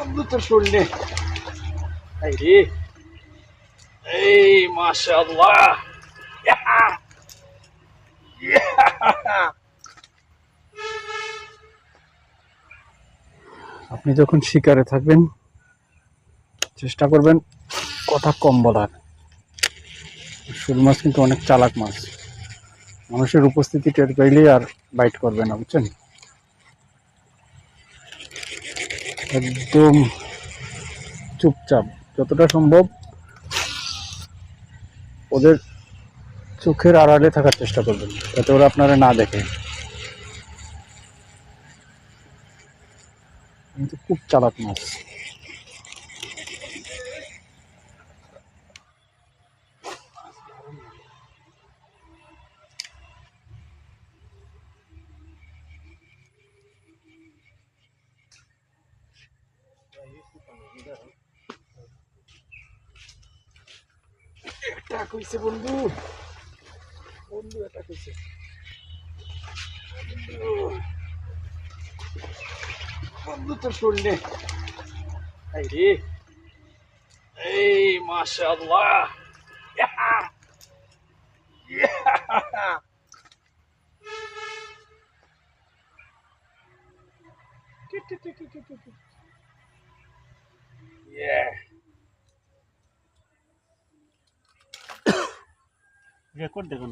বন্ধু শুনলে এই এই! ইয়াহা! আপনি যখন শিকারে থাকবেন, চেষ্টা করবেন কথা কম বলার শোল মাছ কিন্তু অনেক চালাক মাছ মানুষের উপস্থিতি টের পাইলেই আর বাইট করবে না, বুঝছেন একদম চুপচাপ, যতটা সম্ভব ওদের চোখের আড়ালে থাকার চেষ্টা করবেন, যাতে ওরা আপনারা না দেখে কিন্তু খুব চালাক মাছ এটা কইছে বন্ধু। বন্ধু এটা কইছে। বন্ধু শুনলে এই এই মাশাআল্লাহ। ইয়াহা! ইয়াহা! টি, টি, টি, টি, টি, টি, টি। Yeah. রেকর্ড দেখুন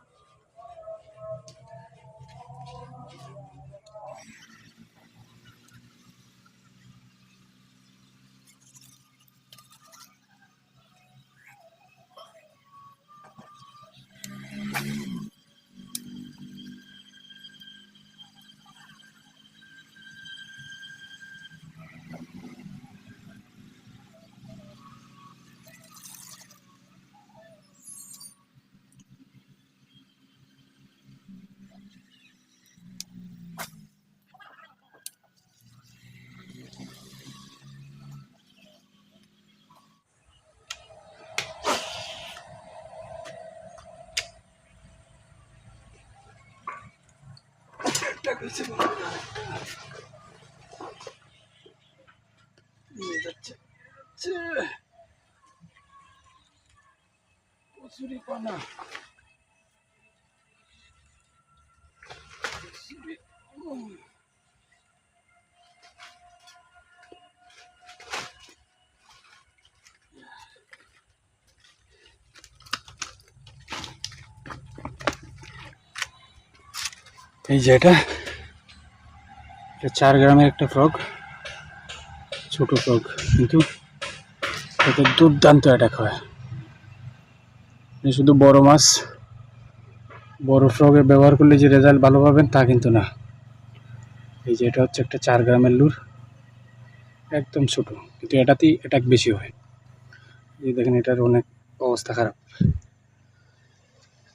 কচুরি পানা কচুরি উম। এই যে এটা এটা চার গ্রামের একটা ফ্রক, ছোট ফ্রক, কিন্তু এতে দুর্দান্ত অ্যাটাক হয়। শুধু বড় মাছ, বড় ফ্রকে ব্যবহার করলে যে রেজাল্ট ভালো পাবেন তা কিন্তু না। এই যে এটা হচ্ছে একটা চার গ্রামের লুর, একদম ছোট, কিন্তু এটাতেই অ্যাটাক বেশি হয়। এই দেখেন, এটার অনেক অবস্থা খারাপ।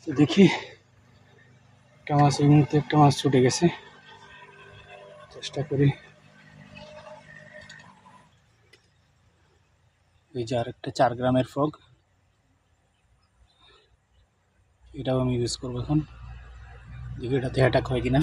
দেখি, একটা মাছ, এই মুহূর্তে একটা মাছ ছুটে গেছে। চেষ্টা করি। এই যে আরেকটা চার গ্রামের ফ্রক এটাও আমি ইউজ করব এখন। দেখি এটাতে অ্যাটাক হয় কিনা।